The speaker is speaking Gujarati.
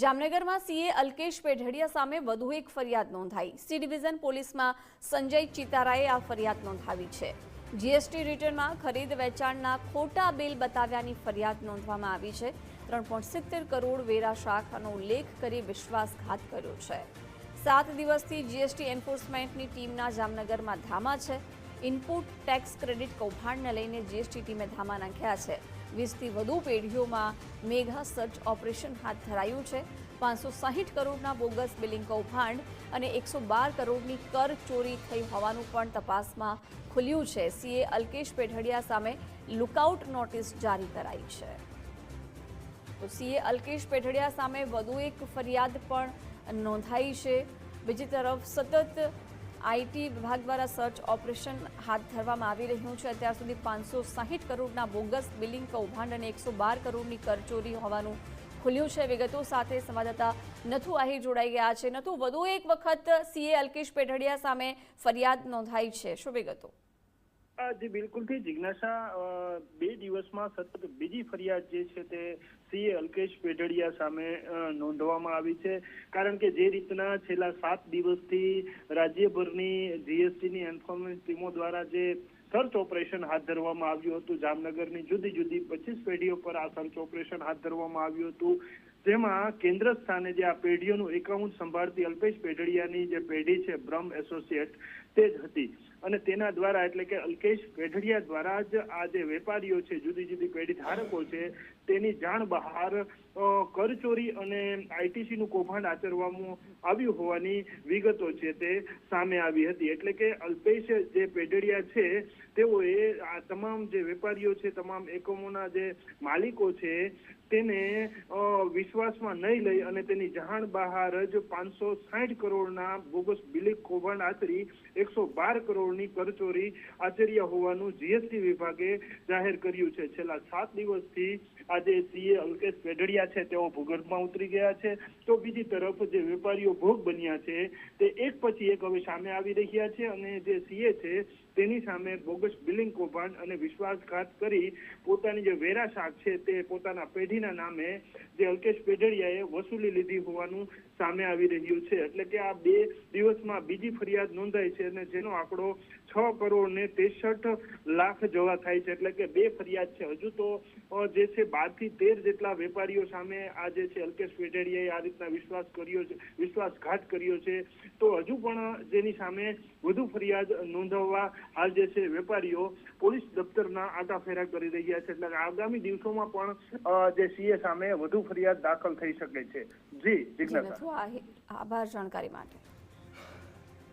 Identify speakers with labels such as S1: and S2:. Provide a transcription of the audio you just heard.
S1: જામનગરમાં સીએ અલ્કેશ પેઢડિયા સામે વધુ એક ફરિયાદ નોંધાઈ. સી ડિવિઝન પોલીસમાં સંજય ચિતારાએ આ ફરિયાદ નોંધાવી છે. જીએસટી રિટર્નમાં ખરીદ વેચાણના ખોટા બિલ બતાવ્યાની ફરિયાદ નોંધવામાં આવી છે. ત્રણ કરોડ વેરા શાખાનો ઉલ્લેખ કરી વિશ્વાસઘાત કર્યો છે. સાત દિવસથી જીએસટી એન્ફોર્સમેન્ટની ટીમના જામનગરમાં ધામા છે. ઇનપુટ ટેક્સ ક્રેડિટ કૌભાંડને લઈને જીએસટી ટીમે ધામા નાખ્યા છે. વીસથી વધુ પેઢીઓમાં મેઘા સર્ચ ઓપરેશન હાથ ધરાયું છે. પાંચસો સાહીઠ કરોડના બોગસ બિલિંગ કૌભાંડ અને એકસો બાર કરોડની કર ચોરી થઈ હોવાનું પણ તપાસમાં ખુલ્યું છે. સીએ અલ્કેશ પેઢડિયા સામે લુકઆઉટ નોટિસ જારી કરાઈ છે. તો સીએ અલ્કેશ પેઢડિયા સામે વધુ એક ફરિયાદ પણ નોંધાઈ છે. બીજી તરફ સતત આઈટી વિભાગ દ્વારા સર્ચ ઓપરેશન હાથ ધરવામાં આવી રહ્યું છે. અત્યાર સુધી પાંચસો સાહીઠ કરોડના બોગસ બિલિંગ કૌભાંડ અને એકસો બાર કરોડની કરચોરી હોવાનું ખુલ્યું છે. વિગતો સાથે સંવાદદાતા નથુ આહિર જોડાઈ ગયા છે. નથુ, વધુ એક વખત સીએ અલ્કેશ પેઢડિયા સામે ફરિયાદ નોંધાઈ છે. શું વિગતો?
S2: જી બિલકુલથી જિજ્ઞાસા બે દિવસમાં સતત બીજી ફરિયાદ જે છે તે સીએ અલ્કેશ પેઢડિયા સામે નોંધવામાં આવી છે. કારણ કે જે રીતના છેલ્લા સાત દિવસથી રાજ્યભરની જીએસટીની એન્ફોર્સમેન્ટ ટીમો દ્વારા જે સર્ચ ઓપરેશન હાથ ધરવામાં આવ્યું હતું, જામનગરની જુદી જુદી પચીસ પેઢીઓ પર આ સર્ચ ઓપરેશન હાથ ધરવામાં આવ્યું હતું. જેમાં કેન્દ્ર સ્થાને જે આ પેઢીઓનું એકાઉન્ટ સંભાળતી અલ્પેશ પેઢડિયાની જે પેઢી છે, બ્રહ્મ એસોસિએટ તે જ હતી. અને તેના દ્વારા એટલે કે અલ્કેશ પેઢડિયા દ્વારા જ આ જે વેપારીઓ છે, જુદી જુદી પેઢી ધારકો છે, તેની જાણ બહાર કરચોરી અને આઈટીસી નું કૌભાંડ આચરવામાં આવ્યું હોવાની વિગતો છે તે સામે આવી હતી. એટલે કે અલ્પેશ જે પેઢડિયા છે, તેઓએ આ તમામ જે વેપારીઓ છે, તમામ એકમોના જે માલિકો છે, તેને વિશ્વાસમાં નહીં લઈ અને તેની જાણ બહાર જ પાંચસો સાઠ કરોડના બોગસ બિલિંગ કૌભાંડ આચરી એકસો બાર કરોડની કરચોરી આચર્યા હોવાનું જીએસટી વિભાગે જાહેર કર્યું છે. છેલ્લા સાત દિવસથી આજે સીએ અલ્કેશ પેઢડિયા છે. તેઓ ભૂગર્ભમાં ઉતરી ગયા છે. તો બીજી તરફ જે વેપારીઓ ભોગ બન્યા છે તે એક પછી એક હવે સામે આવી રહ્યા છે અને જે સીએ છે તેની સામે બોગસ બિલિંગ કૌભાંડ અને વિશ્વાસઘાત કરી પોતાની જે વેરા શાક છે તે પોતાના પેઢીના નામે જે અલ્કેશ પેઢડિયાએ વસૂલી લીધી હોવાનું સામે આવી રહ્યું છે. એટલે કે આ બે દિવસમાં બીજી ફરિયાદ નોંધાઈ છે અને જેનો આંકડો છ કરોડ ને ત્રેસઠ લાખ જોવા થાય છે. એટલે કે બે ફરિયાદ છે. હજુ તો જે છે બારથી તેર જેટલા વેપારીઓ સામે આ જે છે અલ્કેશ પેઢડિયાએ આ રીતના વિશ્વાસ કર્યો છે વિશ્વાસઘાત કર્યો છે. તો હજુ પણ જેની સામે વધુ ફરિયાદ નોંધાવવા હાલ જે છે વેપારીઓ પોલીસ દફતરના આટા ફેરા કરી રહ્યા છે. એટલે આગામી દિવસોમાં પણ જે સીએ સામે વધુ ફરિયાદ દાખલ થઈ શકે છે. જી જિજ્ઞાસા.
S1: આભાર જાણકારી માટે.